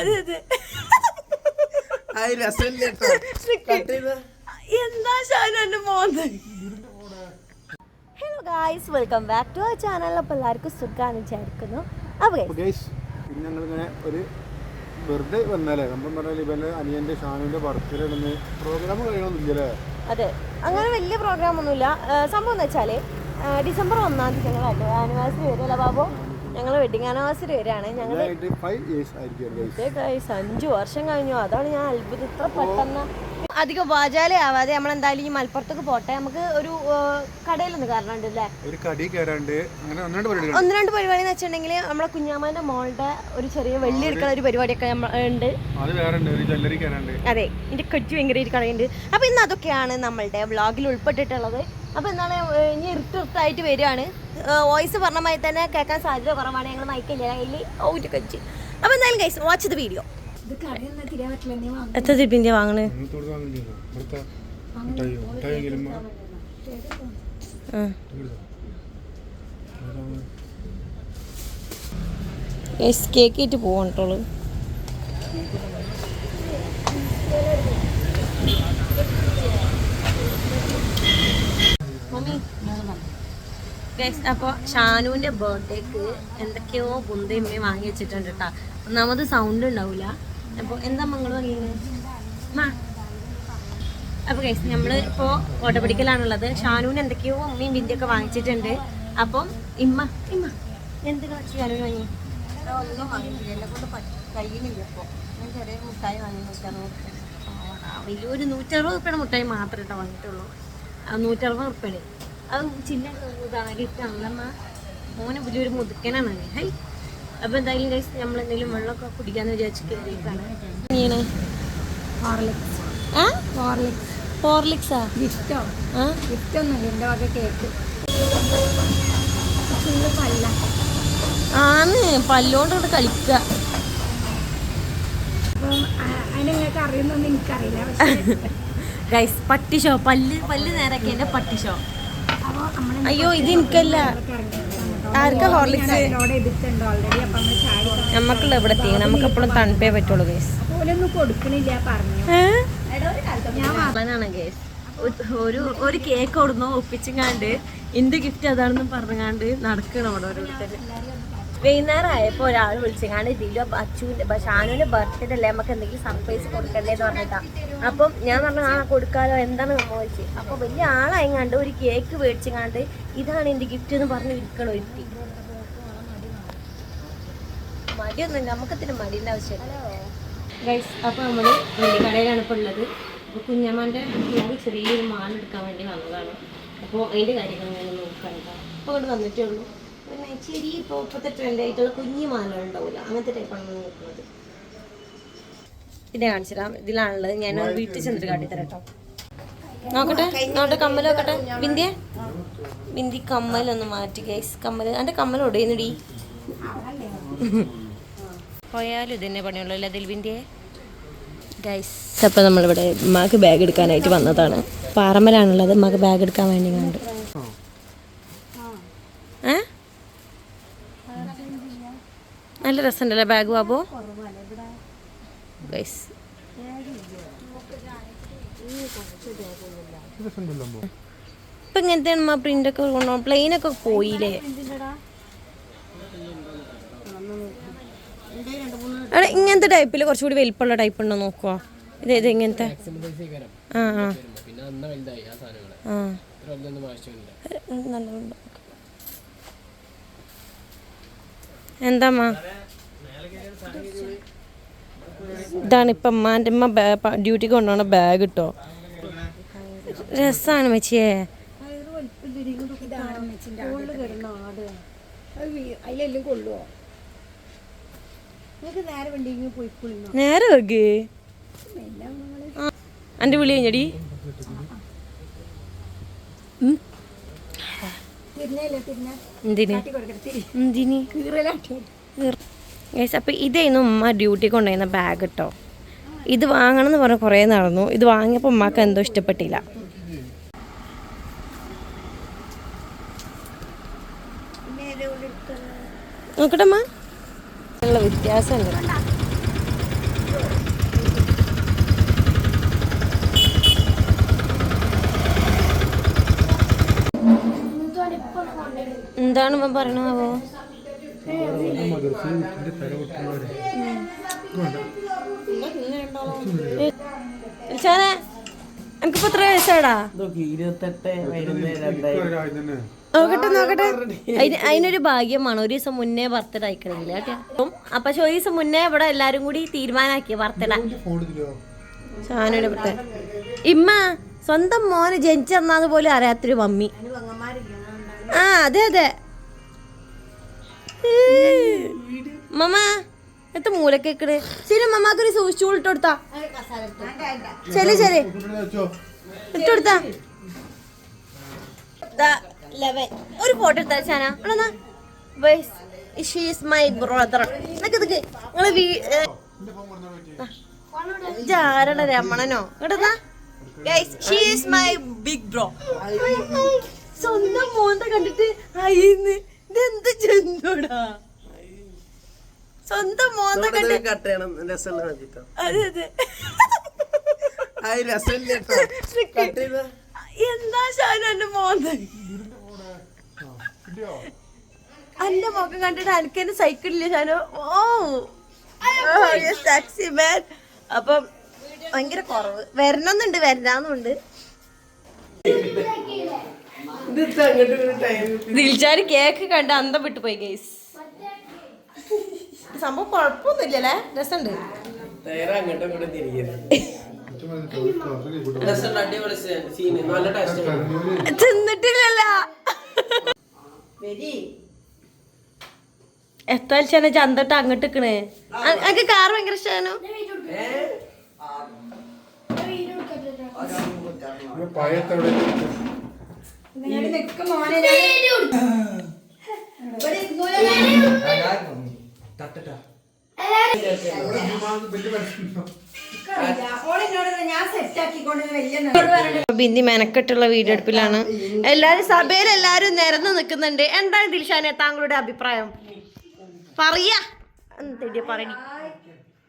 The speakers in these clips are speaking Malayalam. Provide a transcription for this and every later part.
അതെ അതെ. എന്താ Shanu മോന്ന് hello guys welcome back to our channel അപ്പോൾ എല്ലാവർക്കും സുഖമാണ് വിചാരിക്കുന്നു. അപ്പോൾ ഞങ്ങളിങ്ങനെ ഒരു വെറുതെ വന്നാലേ നമ്മൾ പറഞ്ഞാൽ ഇവന്റെ അനിയന്റെ ഷാനുവിന്റെ ബർത്ത്ഡേ പ്രോഗ്രാം കഴിയണമെന്നില്ലല്ലേ അതെ. അങ്ങനെ വലിയ പ്രോഗ്രാം ഒന്നുമില്ല. സംഭവം എന്ന് വെച്ചാൽ ഡിസംബർ ഒന്നാം തീയതി ഞങ്ങൾ ആനിവേഴ്സറി വരുമല്ലോ ബാബു? ഞങ്ങൾ വെഡിങ് ആനിവേഴ്സറി വരികയാണ് ഞങ്ങൾ അഞ്ചു വർഷം കഴിഞ്ഞു. അതാണ് ഞാൻ അത്ഭുതം. ഇത്ര പെട്ടെന്ന് അധികം വാചാലേ ആവാതെ നമ്മൾ എന്തായാലും ഈ മലപ്പുറത്തേക്ക് പോട്ടെ. നമുക്ക് ഒരു കടയിലൊന്ന് കയറാനുണ്ട് അല്ലേ? ഒരു കടി കയറാണ്ട് അങ്ങനെ ഒന്നാണ്ട് പരിപാടി ഒന്ന് രണ്ട് പരിപാടി എന്ന് വെച്ചിട്ടുണ്ടെങ്കിൽ നമ്മളെ കുഞ്ഞാമാന്റെ മോളുടെ ഒരു ചെറിയ വെള്ളി എടുക്കുന്ന ഒരു പരിപാടിയൊക്കെ ഉണ്ട്. അത് വേറെ ഉണ്ട് ഒരു ജ്വല്ലറി കയറാണ്ട്. അതെ എന്റെ കൊച്ചു ഭയങ്കര ഒരു കടയുണ്ട്. അപ്പോൾ ഇന്ന് അതൊക്കെയാണ് നമ്മളുടെ വ്ളോഗിൽ ഉൾപ്പെട്ടിട്ടുള്ളത്. അപ്പോൾ എന്താണ് ഇനി ഇരുട്ടിരുട്ടായിട്ട് വരികയാണ്. വോയിസ് പറഞ്ഞ മാതിരി തന്നെ കേൾക്കാൻ സാധ്യത കുറവാണ്. ഞങ്ങൾ മൈക്കില്ല കയ്യിൽ കഴിച്ച് അപ്പൊ അപ്പോൾ എന്തായാലും കൈസ് വാച്ച് ദ വീഡിയോ എത്ര തിരിപ്പിന്റെ വാങ്ങണേ? അങ്ങനത്തോട് വാങ്ങില്ല ഇവിടുത്തെ Thank മിഠായെങ്കിലും കേക്ക് ആയിട്ട് പോവാൻ കേട്ടോളൂ അപ്പോൾ ഷാനുവിന്റെ ബർത്ത്ഡേക്ക് എന്തൊക്കെയോ ബുന്തയമ്മ വാങ്ങി വെച്ചിട്ടുണ്ട് കേട്ടോ ഒന്നാമത് സൗണ്ട് ഉണ്ടാവില്ല അപ്പോൾ എന്താ മങ്ങൾ വാങ്ങിയത്? അപ്പോൾ ഗൈസ് നമ്മൾ ഇപ്പോൾ ഓട്ടപിടിക്കലാണുള്ളത് ഷാനുവിന് എന്തൊക്കെയോ അമ്മയും ബിന്ദിയൊക്കെ വാങ്ങിച്ചിട്ടുണ്ട്. അപ്പം ഇമ്മ ഇമ്മ എന്ത് കാണിച്ചു ഷാനുവിന് വാങ്ങി? ഒന്നും വാങ്ങിയില്ല എന്നെ കൊണ്ട് കഴിയുന്നില്ല ഇപ്പോൾ ഞാൻ മുട്ടായി വാങ്ങി വലിയൊരു നൂറ്ററുപത് മുട്ടായി മാത്രമേ കേട്ടോ വാങ്ങിയിട്ടുള്ളൂ. നൂറ്ററുപത് റുപ്യയുടെ അത് ചിന്ന ഇതാണ് ഗിഫ്റ്റാണല്ലോ മോനെ വലിയൊരു മുതുക്കനാണ് ഹൈ. അപ്പോൾ എന്തായാലും ഗൈസ് നമ്മൾ എന്തെങ്കിലും വെള്ളമൊക്കെ കുടിക്കാന്ന് വിചാരിച്ച് കയറിയിട്ടാണ് ഹോർലിക്സ് ഗിഫ്റ്റോ എന്റെ വക കേക്ക്. പല്ല. ആന്ന് പല്ലോണ്ട് കളിക്കുക. അപ്പം അതിനെ നിങ്ങൾക്ക് അറിയുന്നൊന്നും എനിക്കറിയില്ല പക്ഷേ. ഗൈസ് പട്ടി ഷോ പല്ല് പല്ല് നേരൊക്കെ എന്റെ പട്ടി ഷോ അയ്യോ ഇത് എനിക്കല്ല ആർക്കാ ഹോർലിക്സ് നമുക്കുള്ള ഇവിടെ എത്തി നമുക്ക് എപ്പോഴും തണുപ്പേ പറ്റുള്ളൂ ഗൈസ് ഞാൻ ഗൈസ് ഒരു ഒരു കേക്ക് കൊടുന്നോ ഒപ്പിച്ചങ്ങാണ്ട്. എന്ത് ഗിഫ്റ്റ് അതാണെന്ന് പറഞ്ഞാണ്ട് നടക്കണം അവിടെ ഓരോരുത്തർ വൈകുന്നേരം ആയപ്പോൾ ഒരാൾ വിളിച്ചങ്ങാണ്ട് ഇതിലോ അച്ചുവിന്റെ ഷാനുവിന്റെ ബർത്ത്ഡേ അല്ലേ നമുക്ക് എന്തെങ്കിലും സർപ്രൈസ് കൊടുക്കണ്ടേന്ന് പറഞ്ഞിട്ടാ. അപ്പം ഞാൻ പറഞ്ഞു ആ കൊടുക്കാലോ എന്താണ് നമ്മൾ സംഭവിച്ചത് അപ്പോൾ വലിയ ആളായങ്ങാണ്ട് ഒരു കേക്ക് മേടിച്ചങ്ങാണ്ട് ഇതാണ് എന്റെ ഗിഫ്റ്റ് എന്ന് പറഞ്ഞ് ഇരിക്കണം ഒരുത്തി. മടിയൊന്നും നമുക്കത്തിന് മടിന്റെ ആവശ്യമില്ല. ഗൈസ് അപ്പോൾ നമ്മൾ കടയിലാണ് ഇപ്പോൾ ഉള്ളത്. അപ്പോൾ കുഞ്ഞമ്മന്റെ കുഞ്ഞിന് ചെറിയൊരു മാല എടുക്കാൻ വേണ്ടി വന്നതാണ്. അപ്പോൾ അതിന്റെ കാര്യങ്ങൾ ഞാൻ നോക്കാൻ അപ്പോൾ ഇവിടെ വന്നിട്ടേ ഉള്ളൂ. ചെറിയ ഇപ്പോൾ ഇപ്പോഴത്തെ ട്രെൻഡായിട്ടുള്ള കുഞ്ഞു മാല ഉണ്ടാവില്ല അങ്ങനത്തെ ടൈപ്പാണ് നമ്മൾ നോക്കുന്നത്. പിന്നെ കാണിച്ചിടാം. ഇതിലാണുള്ളത്. ഞാൻ വീട്ടിൽ ചെന്നിട്ട് കാട്ടിത്തരാം കേട്ടോ നോക്കട്ടെ. നോക്കട്ടെ കമ്മൽ നോക്കട്ടെ. ബിന്ദിയ ബിന്ദി കമ്മൽ ഒന്ന് മാറ്റി ഗൈസ് കമ്മൽ. എന്റെ കമ്മൽ ഒടയുന്നുടി പോയാലും ഇതന്നെ പണിയുള്ളൂ അല്ലേ ദിൽവിന്റെ ഗൈസ് അപ്പോൾ നമ്മളിവിടെ ഉമ്മാക്ക് ബാഗ് എടുക്കാനായിട്ട് വന്നതാണ്. പാറമ്മലാണുള്ളത്. ഉമ്മാക്ക് ബാഗ് എടുക്കാൻ വേണ്ടി കണ്ട്. രസമുണ്ടല്ലേ ബാഗ് ബാബു ഗൈസ്. ഇപ്പൊ ഇങ്ങനത്തെയാണ് ഉമ്മ പ്രിന്റൊക്കെ പ്ലെയിൻ പ്ലെയിനൊക്കെ പോയില്ലേ? അവിടെ ഇങ്ങനത്തെ ടൈപ്പിൽ കുറച്ചുകൂടി വലിപ്പമുള്ള ടൈപ്പ് ഉണ്ടോ നോക്കുവോ? ഇത് ഇത് ഇങ്ങനത്തെ. ആ എന്താമ്മ ഇതാണ് ഇപ്പം അമ്മാന്റെ അമ്മ ഡ്യൂട്ടിക്ക് കൊണ്ടുപോകണ ബാഗ് കിട്ടോ രസമാണ് മച്ചിയേ. നേരെ വെക്ക്. എന്റെ വിളി കഴിഞ്ഞടി. എന്തിന്? എന്തിന്? ഗൈസ് അപ്പോൾ ഇതായിരുന്നു ഉമ്മ ഡ്യൂട്ടി കൊണ്ടുവന്ന ബാഗ് കേട്ടോ ഇത് വാങ്ങണം എന്ന് പറഞ്ഞ് കുറേ നടന്നു. ഇത് വാങ്ങിയപ്പോൾ ഉമ്മക്ക് എന്തോ ഇഷ്ടപ്പെട്ടില്ല. നോക്കട്ടമ്മ. വ്യത്യാസം എന്താണ് ഇപ്പം പറയണമാവോ എനിക്കിപ്പോ എത്ര വയസ്സാടാ ഇരുപത്തെട്ട് നോക്കട്ടെ നോക്കട്ടെ. അതിന് അതിനൊരു ഭാഗ്യമാണ്. ഒരു ദിവസം മുന്നേ ബർത്ത്ഡേ അയക്കണമെങ്കിൽ കേട്ടോ അപ്പം ഒരു ദിവസം മുന്നേ ഇവിടെ എല്ലാരും കൂടി തീരുമാനാക്കി ബർത്ത്ഡേ ബർത്ത്ഡേ ഇമ്മ സ്വന്തം മോന് ജനിച്ചെന്നാന്ന് പോലും അറിയാത്തൊരു മമ്മി. ആ അതെ അതെ. മമ്മ എത്ത മൂലക്കേക്കട് ശരി മമ്മക്കൊരു സൂക്ഷിച്ചു ഇട്ട് കൊടുത്താ ശരി ശരി. വെച്ചോ ഇട്ട് കൊടുത്താ ലെവൻ. ഒരു ഫോട്ടോ എടുത്താ ചാന മൈ ബ്രദർ നിങ്ങൾ വീ ആരുടെ രമണനോ she she's my big bro സ്വന്തം മോന്ത കണ്ടിട്ട് അയ്യന്ന് ഇതെന്ത് ജന്തുടാ? സ്വന്തം മോന്ത കണ്ട് കട്ട് ചെയ്യണം. രസമുള്ള മതിട്ടോ. അതെ അതെ. ആ രസമില്ല കട്ട്. ചെയ്ത. എന്താ ഷാന എന്റെ മോന്ത? അന്റെ മുഖം കണ്ടിട്ട് എനിക്ക് എന്നെ സൈക്കിളില്ല ഷാനോ? ഓ. ടാക്സി മാൻ അപ്പം ഭയങ്കര കുറവ്. വരണമെന്നുണ്ട് വരാന്നുണ്ട് ദിൽജാര് കേക്ക് കണ്ട് അന്തം വിട്ടു പോയി ഗൈസ് സംഭവം കുഴപ്പമൊന്നുമില്ലല്ലേ? രസമുണ്ട്. തിന്നിട്ടില്ലല്ല. എത്ര ചെന്ന ചന്തട്ട് അങ്ങോട്ട് നിക്കണേ. എനിക്ക് കാർ ഭയങ്കര ഇഷ്ടമാണോ പഴയത്തവിടെ ബിന്ദി മെനക്കെട്ടുള്ള വീഡിയോ എടുപ്പിലാണ്. എല്ലാരും സഭയിൽ എല്ലാരും നിരന്ന് നിൽക്കുന്നുണ്ട് എന്താണ് ദിൽഷാനെ താങ്കളുടെ അഭിപ്രായം? പറയാ. പറയണി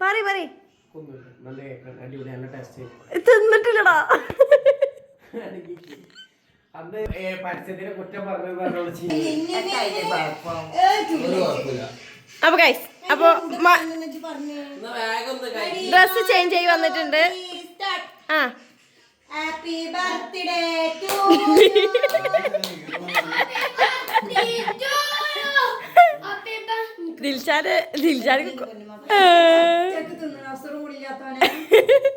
പറ പറ നല്ല കേക്കാണ് അടിപൊളി നല്ല ടേസ്റ്റ് തിന്നിട്ടില്ലടാ. അന്ന് ഏ, പരസ്യത്തിന് കുറ്റം പറഞ്ഞു അപ്പൊ ഗൈസ് അപ്പൊ വേഗം ഒന്ന് കഴി ഡ്രസ് ചേഞ്ച് ചെയ്ത് വന്നിട്ടുണ്ട്. ആ. ഹാപ്പി ബർത്ത്ഡേ ടു ദിൽഷാദ് ദിൽഷാന് അവസരം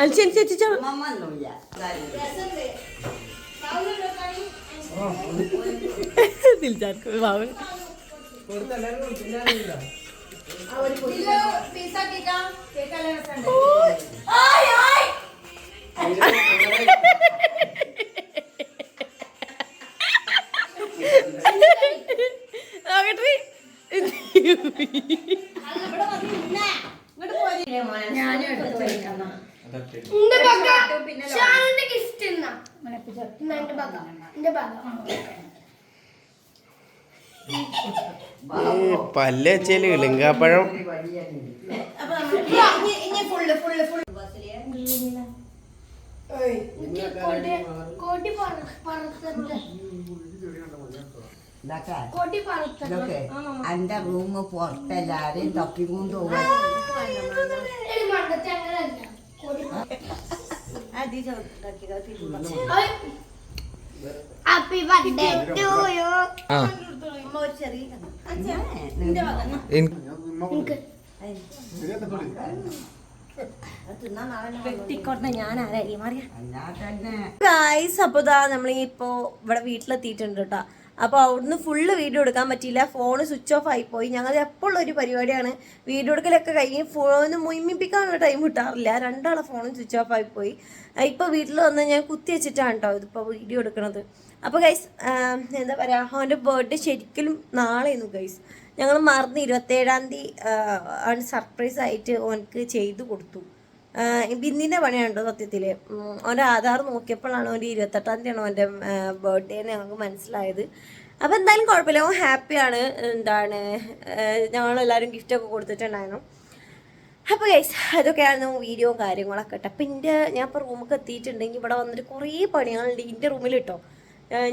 അനുസരിച്ച് ദിൽഷാർക്ക് ബാബു പീസാക്കിക്കാം കേക്കല്ലേ രസമുണ്ട് നോക്കട്ടെ പല്ല് വെച്ചാൽ ഇളിങ്കാപ്പഴം. എന്റെ റൂം പുറത്തെല്ലാരും തൊക്കിക്കൊണ്ട് പോകും happy birthday to you guys അപ്പോൾ ഇതാ നമ്മളിപ്പോ ഇവിടെ വീട്ടിലെത്തിയിട്ടുണ്ട് കേട്ടോ. അപ്പോൾ അവിടുന്ന് ഫുള്ള് വീഡിയോ എടുക്കാൻ പറ്റിയില്ല. ഫോൺ സ്വിച്ച് ഓഫ് ആയി പോയി. ഞങ്ങൾ എപ്പോഴുള്ള ഒരു പരിപാടിയാണ്. വീഡിയോ എടുക്കലൊക്കെ കഴിഞ്ഞ് ഫോൺ മുയിമിപ്പിക്കാനുള്ള ടൈം കിട്ടാറില്ല. രണ്ടാളെ ഫോണും സ്വിച്ച് ഓഫ് ആയി പോയി. ഇപ്പോൾ വീട്ടിൽ വന്ന് ഞാൻ കുത്തി വെച്ചിട്ടാണ് കേട്ടോ ഇതിപ്പോൾ വീഡിയോ എടുക്കണത്. അപ്പോൾ ഗൈസ് എന്താ പറയുക അവന്റെ ബർത്ത്ഡേ ശരിക്കും നാളെയായിരുന്നു ഗൈസ് ഞങ്ങൾ മറന്ന് ഇരുപത്തേഴാം തീയതി അവൻ സർപ്രൈസ് ആയിട്ട് ഓനക്ക് ചെയ്തു കൊടുത്തു. ബിന്നിന്റെ പണിയാണ്ടോ സത്യത്തിൽ അവന്റെ ആധാർ നോക്കിയപ്പോഴാണ് അവന്റെ ഇരുപത്തെട്ടാം തീയതിയാണ് അവന്റെ ബർത്ത്ഡേ എന്ന് ഞങ്ങൾക്ക് മനസ്സിലായത്. അപ്പോൾ എന്തായാലും കുഴപ്പമില്ല അവൻ ഹാപ്പിയാണ് എന്താണ് ഞങ്ങളെല്ലാവരും ഗിഫ്റ്റൊക്കെ കൊടുത്തിട്ടുണ്ടായിരുന്നു. അപ്പോൾ ഗൈസ് അതൊക്കെയാണ് വീഡിയോ കാര്യങ്ങളൊക്കെ കേട്ടോ. അപ്പം എന്റെ ഞാൻ ഇപ്പോൾ റൂമൊക്കെ എത്തിയിട്ടുണ്ടെങ്കിൽ ഇവിടെ വന്നിട്ട് കുറേ പണികളുണ്ട്. എന്റെ റൂമിൽ കേട്ടോ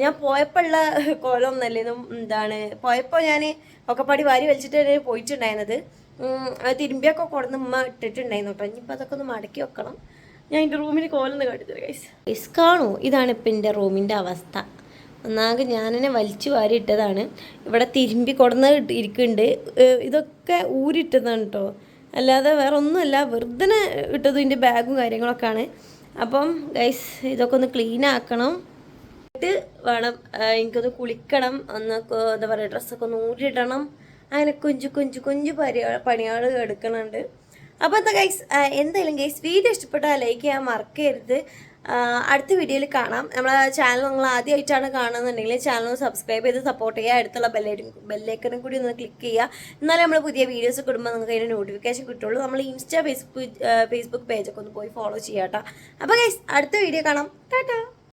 ഞാൻ പോയപ്പോഴുള്ള കോലമൊന്നല്ലേ ഇതും എന്താണ് പോയപ്പോൾ ഞാൻ ഒക്കെ പടി വാരി വലിച്ചിട്ട് പോയിട്ടുണ്ടായിരുന്നത്. തിരുമ്പിയൊക്കെ കൊടുന്ന് ഉമ്മ ഇട്ടിട്ടുണ്ടായിരുന്നു കേട്ടോ. ഇനിയിപ്പോൾ അതൊക്കെ ഒന്ന് മടക്കി വെക്കണം. ഞാൻ എന്റെ റൂമിന് കോലൊന്ന് കാട്ടിത്തരാം ഗൈസ് ഗൈസ് കാണൂ. ഇതാണ് ഇപ്പം എന്റെ റൂമിന്റെ അവസ്ഥ. ഒന്നാകെ ഞാനെന്നെ വലിച്ചു വാരി ഇട്ടതാണ്. ഇവിടെ തിരുമ്പി കൊടുന്ന് ഇരിക്കുന്നുണ്ട്. ഇതൊക്കെ ഊരിട്ടതാണ് കേട്ടോ. അല്ലാതെ വേറെ ഒന്നുമല്ല. വെറുതെ ഇട്ടതും ഇതിന്റെ ബാഗും കാര്യങ്ങളൊക്കെയാണ്. അപ്പം ഗൈസ് ഇതൊക്കെ ഒന്ന് ക്ലീൻ ആക്കണം. എന്നിട്ട് വേണം എനിക്കൊന്ന് കുളിക്കണം ഒന്ന് എന്താ പറയുക ഡ്രസ്സൊക്കെ ഒന്ന് ഊരിടണം അങ്ങനെ കൊഞ്ചു കൊഞ്ചു കൊഞ്ചു പരി പണികൾ എടുക്കണുണ്ട്. അപ്പോൾ എന്താ ഗൈസ് എന്തായാലും ഗൈസ് വീഡിയോ ഇഷ്ടപ്പെട്ടാൽ ലൈക്ക് ചെയ്യാൻ മറക്കരുത്. അടുത്ത വീഡിയോയിൽ കാണാം. നമ്മളെ ചാനൽ നിങ്ങൾ ആദ്യമായിട്ടാണ് കാണുന്നുണ്ടെങ്കിൽ ചാനൽ സബ്സ്ക്രൈബ് ചെയ്ത് സപ്പോർട്ട് ചെയ്യുക. അടുത്തുള്ള ബെല്ലൈക്കൻ ബെല്ലൈക്കനും കൂടി ഒന്ന് ക്ലിക്ക് ചെയ്യുക. എന്നാലേ നമ്മൾ പുതിയ വീഡിയോസ് കിടുമ്പോൾ നിങ്ങൾക്ക് അതിന്റെ നോട്ടിഫിക്കേഷൻ കിട്ടുള്ളൂ. നമ്മൾ ഇൻസ്റ്റാ ഫേസ്ബുക്ക് ഫേസ്ബുക്ക് പേജൊക്കെ ഒന്ന് പോയി ഫോളോ ചെയ്യാം കേട്ടോ അപ്പോൾ ഗൈസ് അടുത്ത വീഡിയോ കാണാം. ടാറ്റാ!